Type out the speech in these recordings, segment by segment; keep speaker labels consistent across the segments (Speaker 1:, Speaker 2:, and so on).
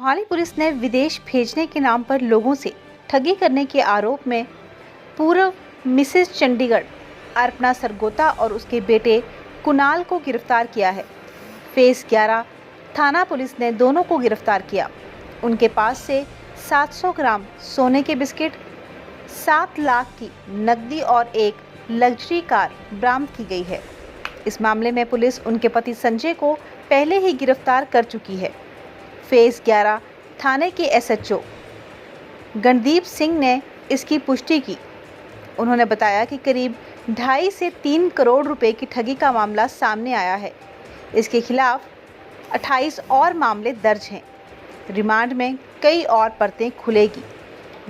Speaker 1: Mohali police ने विदेश भेजने के नाम पर लोगों से ठगी करने के आरोप में पूर्व मिसेस चंडीगढ़, अर्पणा सरगोता और उसके बेटे कुणाल को गिरफ़्तार किया है। फेस 11 थाना पुलिस ने दोनों को गिरफ़्तार किया। उनके पास से 700 ग्राम सोने के बिस्किट, सात लाख की नकदी और एक लग्जरी कार बरामद की गई है। इस मामले में पुलिस उनके पति संजय को पहले ही गिरफ़्तार कर चुकी है। फ़ेज़ 11 थाने के एसएचओ। गणदीप सिंह ने इसकी पुष्टि की। उन्होंने बताया कि करीब ढाई से तीन करोड़ रुपए की ठगी का मामला सामने आया है। इसके खिलाफ 28 और मामले दर्ज हैं। रिमांड में कई और परतें खुलेगी।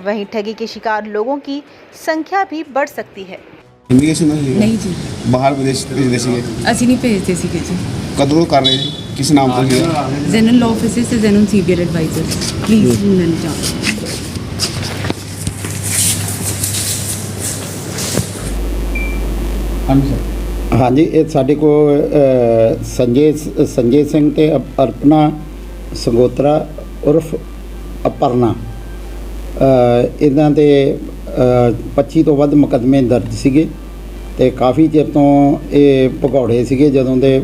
Speaker 1: वहीं ठगी के शिकार लोगों की संख्या भी बढ़ सकती है।
Speaker 2: नहीं
Speaker 3: जी। बाहर विदेश भेजते नहीं
Speaker 2: जी। कदरों कर रहे हैं ਕਿਸ ਨਾਮ ਤੋਂ ਸੀਗਾ
Speaker 3: ਜ਼ੈਨਨ ਲਾਅ ਆਫਿਸਿਸ ਤੇ ਜ਼ੈਨਨ ਸੀਬੀਆਰ ਐਡਵਾਈਜ਼ਰ ਪਲੀਜ਼ ਮੈਨੂੰ ਜਾਣ
Speaker 2: ਹਾਂਜੀ ਸਰ।
Speaker 4: ਹਾਂਜੀ ਇਹ ਸਾਡੇ ਕੋਲ ਅ, ਸੰਜੇ ਸੰਜੇ ਸਿੰਘ ਤੇ ਅਪ- ਅਰਪਨਾ ਸੰਗੋਤਰਾ ਉਰਫ ਅਪਰਨਾ। ਅ, ਇਹਨਾਂ ਦੇ ਅ, 25 ਤੋਂ ਵੱਧ ਮੁਕੱਦਮੇ ਦਰਜ ਸੀਗੇ। ਤੇ ਕਾਫੀ ਚਿਰ ਤੋਂ ਇਹ ਭਗੌੜੇ ਸੀਗੇ ਜਦੋਂ ਦੇ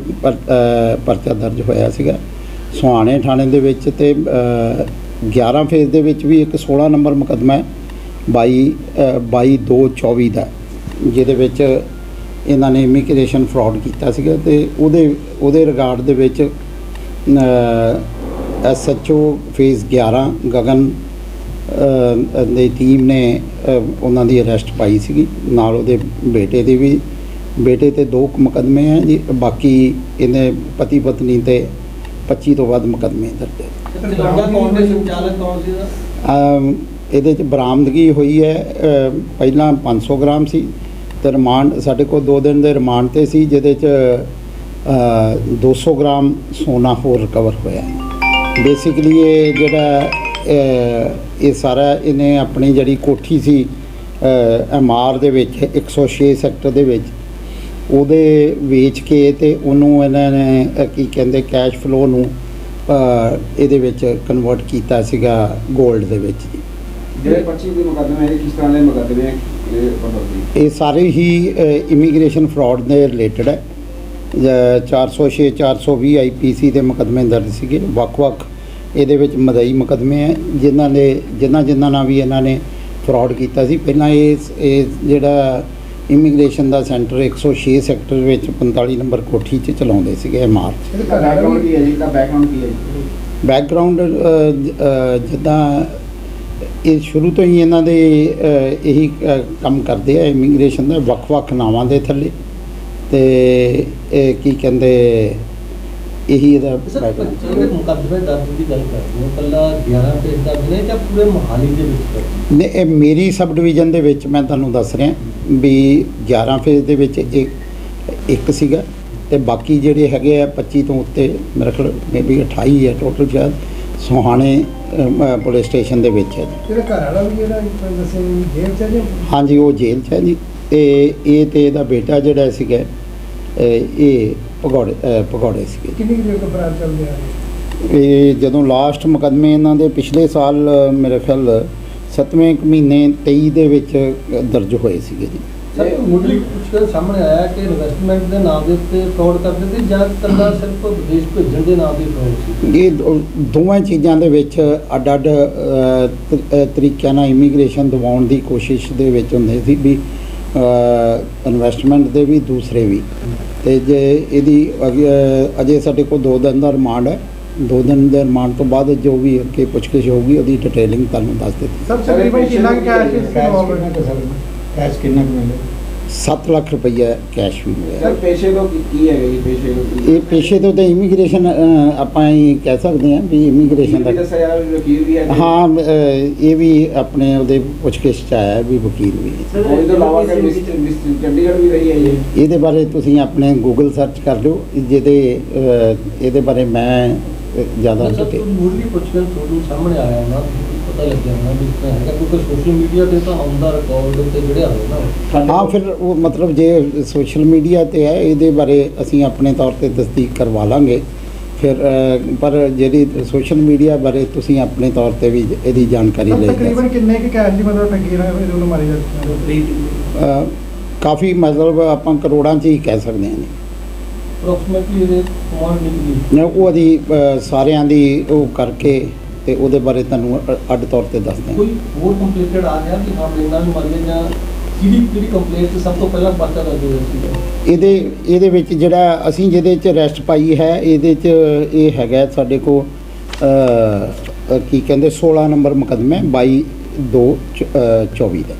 Speaker 4: ਪਰਚਾ ਦਰਜ ਹੋਇਆ ਸੀਗਾ। ਸੁਹਾਣੇ ਥਾਣੇ ਦੇ ਵਿੱਚ ਤੇ ਅ, 11 ਫੇਜ਼ ਦੇ ਵਿੱਚ ਵੀ ਇੱਕ 16 ਨੰਬਰ ਮੁਕੱਦਮਾ ਹੈ 22 ਅ, 22 ਦਾ ਜਿਹਦੇ ਵਿੱਚ ਇਹਨਾਂ ਨੇ ਇਮੀਗ੍ਰੇਸ਼ਨ ਫਰਾਡ ਕੀਤਾ ਸੀਗਾ ਤੇ ਉਹਦੇ ਉਹਦੇ ਰਿਗਾਰਡ ਦੇ ਵਿੱਚ ਐਸਐਚਓ ਫੇਜ਼ 11 ਗਗਨ ਦੀ ਟੀਮ ਨੇ ਉਹਨਾਂ ਦੀ ਅਰੈਸਟ ਪਾਈ ਸੀਗੀ। ਨਾਲ ਉਹਦੇ ਬੇਟੇ ਦੇ ਵੀ। ਬੇਟੇ ਤੇ ਦੋ ਮੁਕੱਦਮੇ ਆ ਜੀ। ਬਾਕੀ ਇਹਨੇ ਪਤੀ ਪਤਨੀ ਤੇ 25 ਤੋਂ ਵੱਧ ਮੁਕੱਦਮੇ ਦਰਜ ਹੈ
Speaker 5: ਇਹਦਾ
Speaker 4: ਚ ਬਰਾਮਦਗੀ ਹੋਈ ਹੈ। ਪਹਿਲਾਂ 500 ਗ੍ਰਾਮ ਸੀ। ਤੇ ਰਿਮਾਂਡ ਸਾਡੇ ਕੋਲ 2 ਦਿਨ ਦੇ ਰਿਮਾਂਡ ਤੇ ਸੀ ਜਿਹਦੇ ਚ ਅ, 200 ਗ੍ਰਾਮ ਸੋਨਾ ਹੋਰ ਰਿਕਵਰ ਹੋਇਆ ਬੇਸਿਕਲੀ ਇਹ ਜਿਹੜਾ ਇਹ ਸਾਰਾ ਇਹਨੇ ਆਪਣੀ ਜਿਹੜੀ ਕੋਠੀ ਸੀ ਐਮਆਰ ਦੇ ਵਿੱਚ 106 ਸੈਕਟਰ ਦੇ ਵਿੱਚ ਉਹਦੇ ਵੇਚ ਕੇ ਤੇ ਉਹਨੂੰ ਇਹਨਾਂ ਨੇ ਕੀ ਕਹਿੰਦੇ ਕੈਸ਼ ਫਲੋ ਨੂੰ ਇਹਦੇ ਵਿੱਚ ਕਨਵਰਟ ਕੀਤਾ ਸੀਗਾ 골ਡ ਦੇ ਵਿੱਚ
Speaker 6: ਜਿਹੜੇ 25 ਦੇ ਮੁਕੱਦਮੇ ਹੈ ਕਿਸ ਤਰ੍ਹਾਂ ਦੇ ਮੁਕੱਦਮੇ ਇਹ
Speaker 4: ਇਹ ਸਾਰੇ ਹੀ ਇਮੀਗ੍ਰੇਸ਼ਨ ਫਰਾਡ ਦੇ ਰਿਲੇਟਡ ਹੈ। ਜ- 406 420 ਆਈਪੀਸੀ ਦੇ ਮੁਕੱਦਮੇ ਦਰਜ ਸੀਗੇ ਵੱਖ-ਵੱਖ ਇਹਦੇ ਵਿੱਚ ਮਦਈ ਮੁਕੱਦਮੇ ਹੈ ਜਿਨ੍ਹਾਂ ਨੇ ਜਿਨ੍ਹਾਂ ਜਿਨ੍ਹਾਂ ਨਾਲ ਵੀ ਇਹਨਾਂ ਨੇ ਫਰਾਡ ਕੀਤਾ ਸੀ। ਪਹਿਲਾਂ ਇਹ ਇਹ ਜਿਹੜਾ ਇਮੀਗ੍ਰੇਸ਼ਨ ਦਾ ਸੈਂਟਰ 106 ਸੈਕਟਰ ਵਿੱਚ 45 ਨੰਬਰ ਕੋਠੀ 'ਚ ਚਲਾਉਂਦੇ ਸੀਗੇ ਮਾਰਚ।
Speaker 6: ਇਹਦਾ ਬੈਕਗ੍ਰਾਉਂਡ ਕੀ ਹੈ ਜੀ? ਇਹਦਾ ਬੈਕਗ੍ਰਾਉਂਡ ਕੀ ਹੈ ਜੀ?
Speaker 4: ਬੈਕਗ੍ਰਾਉਂਡ ਜਿੱਦਾਂ ਇਹ ਸ਼ੁਰੂ ਤੋਂ ਹੀ ਇਹਨਾਂ ਦੇ ਇਹੀ ਕੰਮ ਕਰਦੇ ਆ ਇਮੀਗ੍ਰੇਸ਼ਨ ਦਾ ਵੱਖ-ਵੱਖ ਨਾਵਾਂ ਦੇ ਥੱਲੇ। ਤੇ ਇਹ ਕੀ ਕਹਿੰਦੇ ਇਹੀ ਇਹਦਾ
Speaker 5: ਮੁਕੱਦਮੇ ਦਰਜ ਦੀ ਗੱਲ ਕਰਦੇ ਹੋ ਕੱਲਾ 11 ਪੇਜ ਦਾ ਨੇ ਜਾਂ ਪੂਰੇ ਮੋਹਾਲੀ ਦੇ ਵਿੱਚ ਦਰਜ?
Speaker 4: ਨੇ? ਇਹ ਮੇਰੀ ਸਬ ਡਿਵੀਜ਼ਨ ਦੇ ਵਿੱਚ ਮੈਂ ਤੁਹਾਨੂੰ ਦੱਸ ਰਿਹਾ ਵੀ 11 ਫੇਜ਼ ਦੇ ਵਿੱਚ ਇੱਕ ਇੱਕ ਸੀਗਾ ਤੇ ਬਾਕੀ ਜਿਹੜੇ ਹੈਗੇ ਆ 25 ਤੋਂ ਉੱਤੇ ਮੇਰੇ ਖਿਆਲ ਮੇਬੀ 28 ਹੈ ਟੋਟਲ ਸ਼ਾਇਦ ਸੁਹਾਣੇ ਪੁਲਿਸ ਸਟੇਸ਼ਨ ਦੇ ਵਿੱਚ ਹੈ ਜੀ।
Speaker 7: ਜਿਹੜਾ ਘਰ ਵਾਲਾ ਵੀ ਜਿਹੜਾ ਦੱਸੇ ਜੇਲ੍ਹ ਚ ਹੈ ਜਾਂ?
Speaker 4: ਹਾਂਜੀ ਉਹ ਜੇਲ੍ਹ 'ਚ ਹੈ ਜੀ। ਤੇ ਇਹ ਤੇ ਇਹਦਾ ਬੇਟਾ ਜਿਹੜਾ ਸੀਗਾ ਇਹ ਭਗੌੜੇ ਅਹ ਭਗੌੜੇ ਸੀਗੇ।
Speaker 7: ਕਿੰਨੀ ਦੇਰ ਤੋਂ ਫਰਾਰ ਚੱਲਦੇ ਆ ਰਹੇ
Speaker 4: ਇਹ ਜਦੋਂ ਲਾਸਟ ਮੁਕੱਦਮੇ ਇਹਨਾਂ ਦੇ ਪਿਛਲੇ ਸਾਲ ਮੇਰੇ ਖਿਆਲ 7ਵੇਂ ਕੁ ਮਹੀਨੇ 23 ਦੇ ਵਿੱਚ ਦਰਜ ਹੋਏ ਸੀਗੇ ਜੀ।
Speaker 5: ਸਰ ਮੁੱਢਲੀ ਪੁੱਛਗਿੱਛ ਸਾਹਮਣੇ ਆਇਆ ਕਿ ਇਨਵੈਸਟਮੈਂਟ ਦੇ ਨਾਮ ਦੇ ਉੱਤੇ ਫਰਾਡ ਕਰਦੇ ਸੀ ਜਾਂ ਕੱਲਾ ਸਿਰਫ ਵਿਦੇਸ਼ ਭੇਜਣ ਦੇ ਨਾਮ ਦੀ ਫਰਾਡ ਸੀ?
Speaker 4: ਇਹ ਦੋਵਾਂ ਚੀਜ਼ਾਂ ਦੇ ਵਿੱਚ ਤ- ਅਹ, ਤਰੀਕਿਆਂ ਨਾਲ ਇਮੀਗ੍ਰੇਸ਼ਨ ਦਿਵਾਉਣ ਦੀ ਕੋਸ਼ਿਸ਼ ਦੇ ਵਿੱਚ ਹੁੰਦੇ ਸੀ ਵੀ ਇਨਵੈਸਟਮੈਂਟ ਦੇ ਵੀ ਦੂਸਰੇ ਵੀ। ਤੇ ਜੇ ਇਹਦੀ ਅਜੇ ਸਾਡੇ ਕੋਲ 2 ਦਿਨ ਦਾ ਰਿਮਾਂਡ ਹੈ। 2 ਦਿਨ ਦੇ ਰਿਮਾਂਡ ਤੋਂ ਬਾਅਦ ਜੋ ਵੀ ਅੱਗੇ ਪੁੱਛਗਿੱਛ ਹੋਊਗੀ ਉਹਦੀ ਡਿਟੇਲਿੰਗ ਤੁਹਾਨੂੰ ਦੱਸ ਦਿੱਤੀ
Speaker 7: ਸਰ ਤਕਰੀਬਨ ਕਿੰਨਾ ਕੈਸ਼ ਇਸ
Speaker 6: ਕਿੰਨਾ
Speaker 7: ਇਨਵੋਲਵਮੈਂਟ ਹੈ
Speaker 2: ਕੈਸ਼ ਕਿੰਨਾ ਕੁ ਮਿਲੇ
Speaker 4: 7 ਲੱਖ ਰੁਪਈਆ ਕੈਸ਼ ਵੀ ਮਿਲਿਆ।
Speaker 6: ਸਰ ਪੇਸ਼ੇ ਤੋਂ ਕੀ- ਕੀ ਹੈਗਾ ਜੀ? ਪੇਸ਼ੇ ਤੋਂ
Speaker 4: ਇਹ ਪੇਸ਼ੇ ਤੋਂ ਤੇ ਇਮੀਗ੍ਰੇਸ਼ਨ ਆਪਾਂ ਹੀ ਕਹਿ ਸਕਦੇ ਹਾਂ ਵੀ ਇਮੀਗ੍ਰੇਸ਼ਨ ਦਾ
Speaker 6: ਵੀ ਵੀ ਵੀ ਹੈ
Speaker 4: ਇਹ ਵੀ ਆਪਣੇ ਉਹਦੇ ਪੁੱਛਗਿੱਛ ਚ ਆਇਆ ਵੀ ਵਕੀਲ ਵੀ ਹੈ।
Speaker 6: ਉਹਦੇ ਤੋਂ ਇਲਾਵਾ ਕਿ ਮਿਸਟਰ ਮਿਸਟਰ ਚੰਡੀਗੜ੍ਹ ਵੀ ਰਹੀ ਹੈ ਜੀ?
Speaker 4: ਇਹਦੇ ਬਾਰੇ ਤੁਸੀਂ ਆਪਣੇ ਗੂਗਲ ਸਰਚ ਕਰ ਲਿਓ। ਜਿਹਦੇ ਇਹਦੇ ਬਾਰੇ ਮੈਂ ਜ਼ਿਆਦਾ
Speaker 5: ਮੁੱਢਲੀ ਪੁੱਛਗਿੱਛ ਤੁਹਾਨੂੰ ਸਾਹਮਣੇ ਆਇਆ ਨਾ। ਪਤਾ ਲੱਗਿਆ ਹੋਣਾ ਵੀ ਤਰ੍ਹਾਂ ਹੈਗਾ ਕਿਉਂਕਿ ਸੋਸ਼ਲ ਮੀਡੀਆ ਤੇ ਤਾਂ ਆਉਂਦਾ ਰਿਕਾਰਡ ਉੱਤੇ ਜਿਹੜਿਆ ਹੋਇਆ ਨਾ
Speaker 4: ਹਾਂ ਫਿਰ ਉਹ ਮਤਲਬ ਜੇ ਸੋਸ਼ਲ ਮੀਡੀਆ ਤੇ ਹੈ ਇਹਦੇ ਬਾਰੇ ਅਸੀਂ ਆਪਣੇ ਤੌਰ ਤੇ ਤਸਦੀਕ ਕਰਵਾ ਲਾਂਗੇ। ਫਿਰ ਪਰ ਜਿਹੜੀ ਸੋਸ਼ਲ ਮੀਡੀਆ ਬਾਰੇ ਤੁਸੀਂ ਆਪਣੇ ਤੌਰ ਤੇ ਵੀ ਇਹਦੀ ਜਾਣਕਾਰੀ ਲਈ
Speaker 7: ਤਕਰੀਬਨ ਕਿੰਨੇ ਕੁ ਕੈਸ਼ ਦੀ ਮਤਲਬ ਠੱਗੀ ਨਾਲ ਇਹਦੇ ਨੂੰ ਮਾਰੀ ਜਾਂਦੀ ਹੈ?
Speaker 4: ਅ, ਕਾਫੀ ਮਤਲਬ ਆਪਾਂ ਕਰੋੜਾਂ 'ਚ ਹੀ ਕਹਿ ਸਕਦੇ ਹਾਂ। ਜੀ
Speaker 5: ਅਪਰੋਕਸੀਮੇਟਲੀ ਇਹਦੇ ਅਮਾਉਂਟ ਨਿਕਲੀ
Speaker 4: ਨਾ ਉਹਦੀ ਸਾਰਿਆਂ ਦੀ ਉਹ ਕਰਕੇ ਤੇ ਉਹਦੇ ਬਾਰੇ ਤੁਹਾਨੂੰ ਅ- ਅੱਡ ਤੌਰ ਤੇ ਦੱਸਦੇ ਹਾਂ।
Speaker 5: ਕੋਈ ਹੋਰ ਕੰਪਲੀਟਡ ਆ ਗਿਆ ਕਿ ਹਾਂ ਮੇਰੇ ਨਾਲ ਵੀ ਮਰ ਗਏ ਜਾਂ ਕਿਹੜੀ ਕਿਹੜੀ ਕੰਪਲੇਂਟ ਸਭ ਤੋਂ ਪਹਿਲਾਂ ਪਰਚਾ ਦਰਜ ਹੋਇਆ ਸੀ
Speaker 4: ਇਹਦੇ ਇਹਦੇ ਵਿੱਚ ਜਿਹੜਾ ਅਸੀਂ ਜਿਹਦੇ 'ਚ ਅਰੈਸਟ ਪਾਈ ਹੈ ਇਹਦੇ 'ਚ ਇਹ ਹੈਗਾ ਸਾਡੇ ਕੋ ਕੀ ਕਹਿੰਦੇ 16 ਨੰਬਰ ਮੁਕੱਦਮਾ 22 2 24 ਦਾ।